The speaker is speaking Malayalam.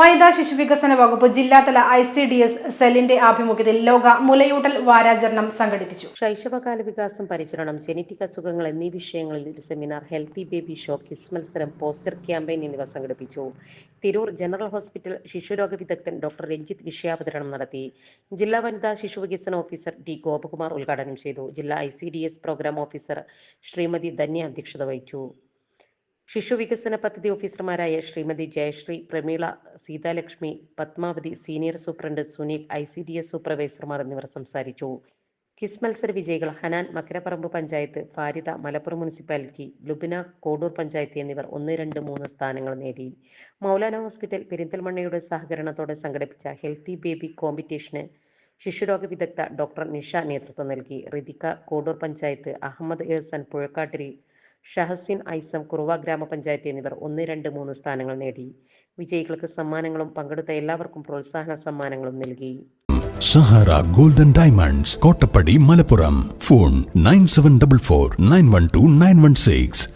വനിതാ ശിശു വികസന വകുപ്പ് ജില്ലാതല ഐ സി ഡി എസ് സെല്ലിന്റെ ആഭിമുഖ്യത്തിൽ ലോക മുലയൂട്ടൽ വാരാചരണം സംഘടിപ്പിച്ചു. ശൈശവകാല വികാസം പരിചരണം ജനറ്റിക് അസുഖങ്ങൾ എന്നീ വിഷയങ്ങളിൽ ഒരു seminar healthy baby show quiz മത്സരം പോസ്റ്റർ ക്യാമ്പയിൻ എന്നിവ സംഘടിപ്പിച്ചു. തിരൂർ ജനറൽ ഹോസ്പിറ്റൽ ശിശുരോഗ വിദഗ്ധൻ ഡോക്ടർ രഞ്ജിത്ത് വിഷയാവതരണം നടത്തി. ജില്ലാ വനിതാ ശിശു വികസന ഓഫീസർ ഡി ഗോപകുമാർ ഉദ്ഘാടനം ചെയ്തു. ജില്ലാ I C D S program officer Shrimati Dhanya അധ്യക്ഷത വഹിച്ചു. ശിശു വികസന പദ്ധതി ഓഫീസർമാരായ Shrimati Jayashree Prameela Seethalakshmi Padmavathi senior superintendent Sunil I C D S സൂപ്പർവൈസർമാർ എന്നിവർ സംസാരിച്ചു. കിസ് മത്സര വിജയികൾ ഹനാൻ മക്കരപ്പറമ്പ് പഞ്ചായത്ത് ഫാരിദ മലപ്പുറം മുനിസിപ്പാലിറ്റി ലുബിന കോടൂർ പഞ്ചായത്ത് എന്നിവർ ഒന്ന് രണ്ട് മൂന്ന് സ്ഥാനങ്ങൾ നേടി. മൗലാന ഹോസ്പിറ്റൽ പെരിന്തൽമണ്ണയുടെ സഹകരണത്തോടെ സംഘടിപ്പിച്ച ഹെൽത്തി ബേബി കോമ്പറ്റീഷന് ശിശുരോഗ വിദഗ്ധ ഡോക്ടർ നിഷ നേതൃത്വം നൽകി. റിതിക കോഡൂർ പഞ്ചായത്ത് അഹമ്മദ് എഹ്സൻ പുഴക്കാട്ടിരി ഷഹസിൻ ഐസം കുറുവ ഗ്രാമപഞ്ചായത്ത് എന്നിവർ ഒന്ന് രണ്ട് മൂന്ന് സ്ഥാനങ്ങൾ നേടി. വിജയികൾക്ക് സമ്മാനങ്ങളും പങ്കെടുത്ത എല്ലാവർക്കും പ്രോത്സാഹന സമ്മാനങ്ങളും നൽകി. Sahara Golden Diamonds Kottappadi Malappuram. Phone nine seven double four nine one two nine one six.